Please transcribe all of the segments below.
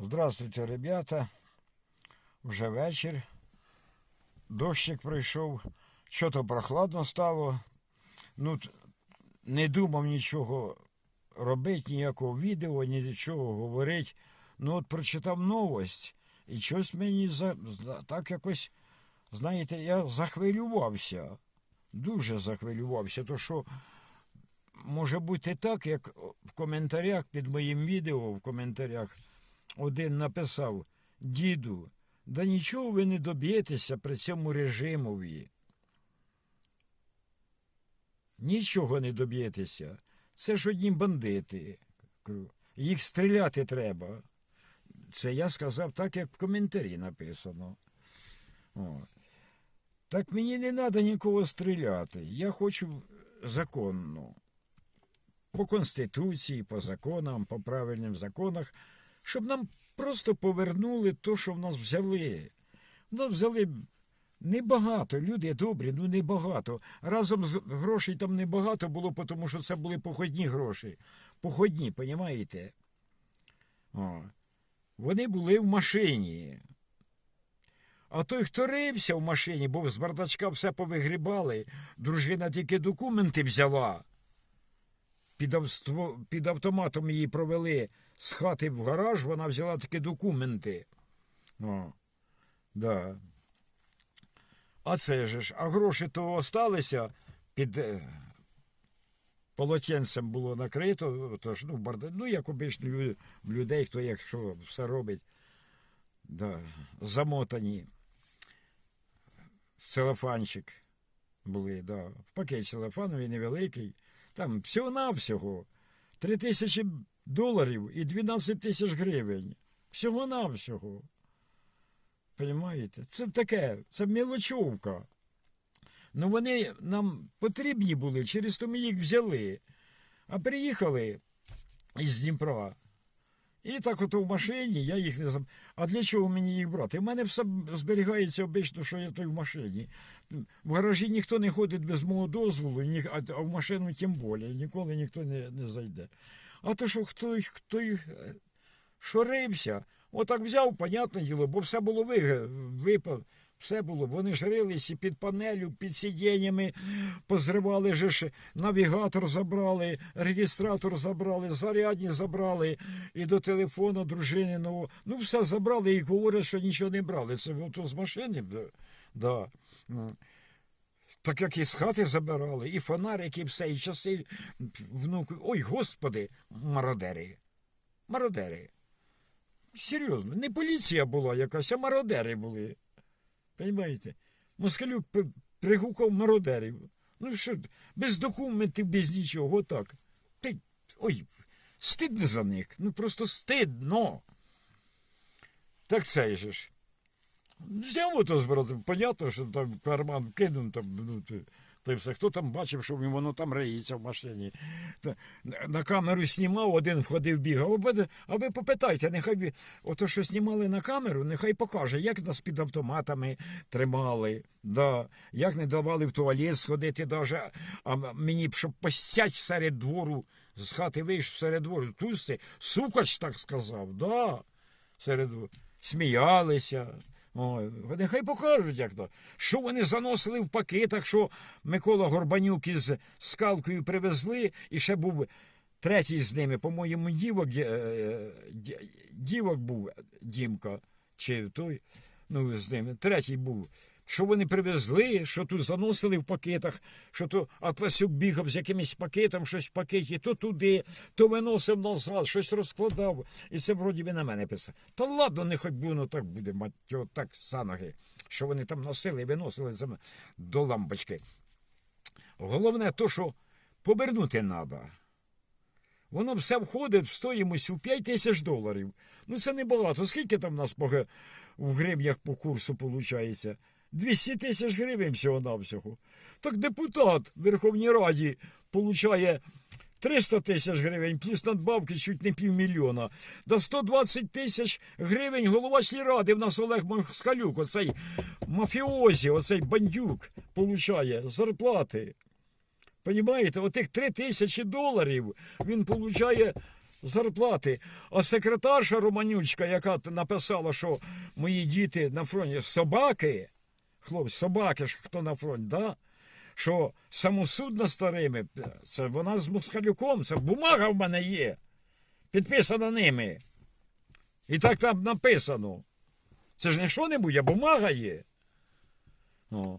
Здравствуйте, ребята. Вже вечір. Дощик прийшов. Що то прохладно стало. Ну, не думав нічого робити, ніякого відео, нічого говорити. Ну, от прочитав новость, і щось мені за, так якось, знаєте, я захвилювався. Дуже захвилювався. То що може бути так, як в коментарях під моїм відео, в коментарях один написав: Діду, да нічого ви не доб'єтеся при цьому режимові. Нічого не доб'єтеся. Це ж одні бандити. Їх стріляти треба. Це я сказав так, як в коментарі написано. О. Так мені не треба нікого стріляти. Я хочу законно. По Конституції, по законам, по правильним законах, щоб нам просто повернули те, що в нас взяли. В взяли небагато, люди добрі, ну небагато. Разом з грошей там небагато було, тому що це були походні гроші. Походні, понімаєте? О. Вони були в машині. А той, хто рився в машині, бо з бардачка все повигрібали, дружина тільки документи взяла. Під, авство- під автоматом її провели з хати в гараж, вона взяла такі документи. О, да. А це ж, а гроші то осталися під е, полотенцем було накрито, тож, ну, барда, ну, як обично в людей, хто якщо все робить, да, замотані в целофанчик були, да, в пакет целофановий невеликий. Там всього-навсього 3 тисячі доларів і 12 тисяч гривень. Всього-навсього. Понимаєте? Це таке, це мілочовка. Ну вони нам потрібні були, через то ми їх взяли. А приїхали із Дніпра. І так ото в машині, я їх не зам... А для чого мені їх брати? У мене все зберігається обично, що я той в машині. В гаражі ніхто не ходить без мого дозволу, а в машину тим більше, ніколи ніхто не, не зайде. А то що хто, хто е, шорився, отак взяв, понятне діло, бо все було випав. Все було, вони ж рилися під панелю, під сидіннями, позривали же ж, навігатор забрали, реєстратор забрали, зарядні забрали, і до телефону дружини нового. Ну, все забрали і говорять, що нічого не брали. Це ото з машини. Да. Так як і з хати забирали, і фонарики, і все, і часи внуки. Ой, господи, мародери. Мародери. Серйозно, не поліція була якась, а мародери були. Понимаєте? Москалюк пригукав мародерів. Ну що, без документів, без нічого, отак. Ти, ой, стидно за них. Ну просто стидно. Так це ж. Взяв ото збирати, понятно, що там карман кинув, там, ну, ти- та все. Хто там бачив, що воно там реється в машині. Та, на- камеру знімав, один входив, бігав. А ви- попитайте, нехай ото, що знімали на камеру, нехай покаже, як нас під автоматами тримали, да, як не давали в туалет сходити, даже, а мені щоб постять серед двору, з хати вийшов серед двору. Тусси, сукач так сказав, да, серед двору. Сміялися. Ой, нехай покажуть, як то. Що вони заносили в пакетах, що Микола Горбанюк із скалкою привезли, і ще був третій з ними, по-моєму, дівок, е, ді- дівок був Дімка, чи той, ну, з ними, третій був. Що вони привезли, що тут заносили в пакетах, що то Атласюк бігав з якимось пакетом, щось в пакеті, то туди, то виносив назад, щось розкладав. І це вроді би на мене писав. Та ладно, не хоч воно так буде, мать так за ноги, що вони там носили і виносили до лампочки. Головне то, що повернути треба. Воно все входить в стоїмость у 5 тисяч доларів. Ну це небагато. Скільки там в нас в гривнях по курсу виходить? 200 тисяч гривень всього-навсього. Так депутат в Верховній Раді получає 300 тисяч гривень, плюс надбавки чуть не півмільйона. До 120 тисяч гривень голова сільради в нас Олег Москалюк, оцей мафіозі, оцей бандюк, получає зарплати. Понімаєте, отих 3 тисячі доларів він получає зарплати. А секретарша Романючка, яка написала, що мої діти на фронті собаки, хлопці, собаки ж хто на фронті, да? що самосуд над старими, це вона з москалюком, це бумага в мене є, підписана ними. І так там написано. Це ж не що-небудь, а бумага є. О.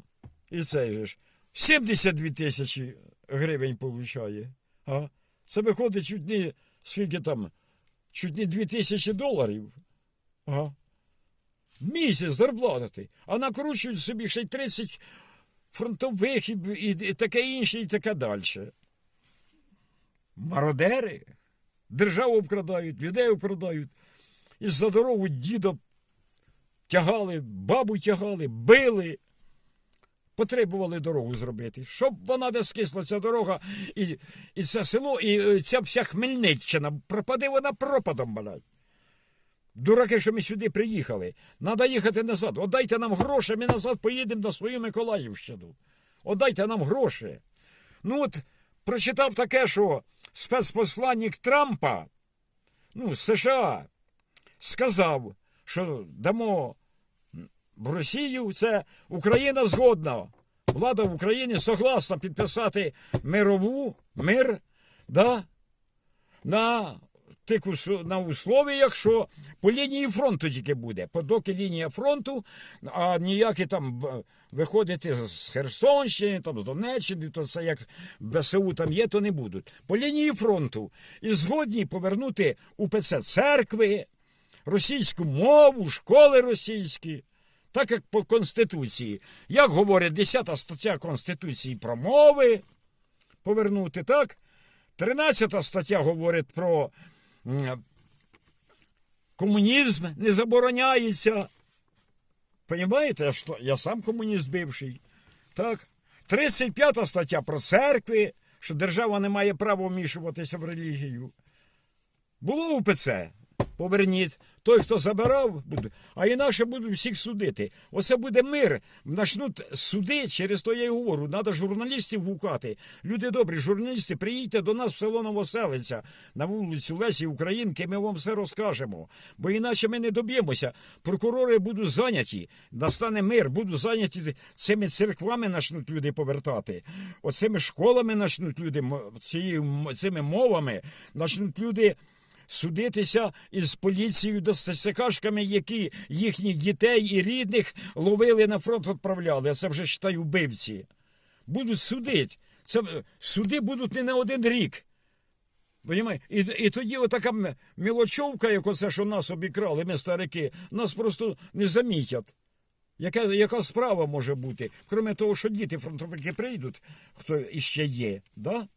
І же ж 72 тисячі гривень получає. А? Це виходить чуть не скільки там, чуть не 2 тисячі доларів. Ага. Місяць зарплати. А накручують собі ще й 30 фронтових і, і, таке інше, і таке далі. Мародери. Державу обкрадають, людей обкрадають. І за дорогу діда тягали, бабу тягали, били. Потребували дорогу зробити, щоб вона не скисла ця дорога, і, і це село, і е, ця вся Хмельниччина, пропаде вона пропадом, блядь. Дураки, що ми сюди приїхали. Надо їхати назад. Отдайте нам гроші, ми назад поїдемо на свою Миколаївщину. Отдайте нам гроші. Ну от прочитав таке, що спецпосланник Трампа, ну, США, сказав, що дамо в Росію це Україна згодна. Влада в Україні согласна підписати мирову мир да, на, тих, на условіях, що по лінії фронту тільки буде. По доки лінія фронту, а ніякі там виходити з Херсонщини, там, з Донеччини, то це як ВСУ там є, то не будуть. По лінії фронту. І згодні повернути УПЦ церкви, російську мову, школи російські. Так як по Конституції. Як говорить 10 стаття Конституції про мови повернути, так? 13 стаття говорить про комунізм не забороняється. Понімаєте, що, я сам комуніст бивший. Так? 35 стаття про церкви, що держава не має права вмішуватися в релігію. Було УПЦ. Поверніть. Той, хто забирав, буде. А інакше будуть всіх судити. Оце буде мир. Начнуть суди, через то я й говорю. Треба журналістів гукати. Люди добрі, журналісти, приїдьте до нас в село Новоселиця на вулицю Лесі Українки, ми вам все розкажемо. Бо іначе ми не доб'ємося. Прокурори будуть зайняті, настане мир, будуть зайняті цими церквами, почнуть люди повертати. Оцими школами почнуть люди, цими мовами, почнуть люди судитися із поліцією до ССКшками, які їхніх дітей і рідних ловили на фронт, відправляли. А це вже считай вбивці. Будуть судити. Це е, суди будуть не на один рік. І, і тоді отака мілочовка, як оце, що нас обікрали, ми старики, нас просто не замітять. Яка, яка справа може бути? Крім того, що діти фронтовики прийдуть, хто іще є, да?